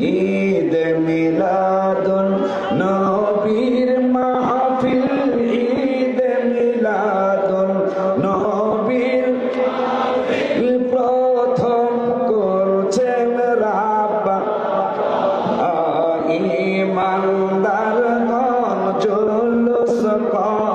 ঈদ মিলাদুন নবীর মাহফিল ঈদ মিলাদুন নবীর প্রথম করছেন রাব্বা। ইমানদার গণ জুলুস কর।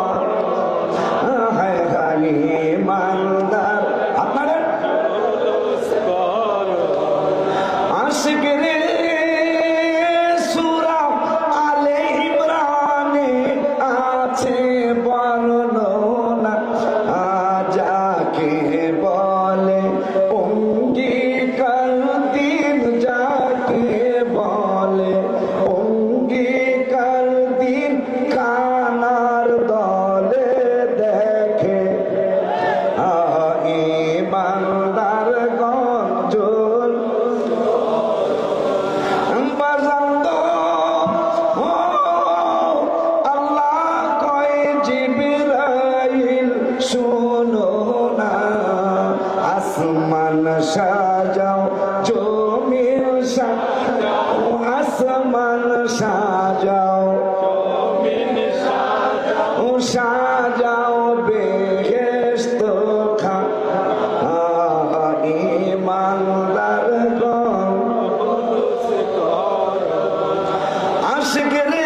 ইমানদার গঞ্জল আল্লাহ কয় জিবরাইল শোনো না আসমান সাজাও জমিন সাজাও আসমান সাজাও সাজাও। se querer.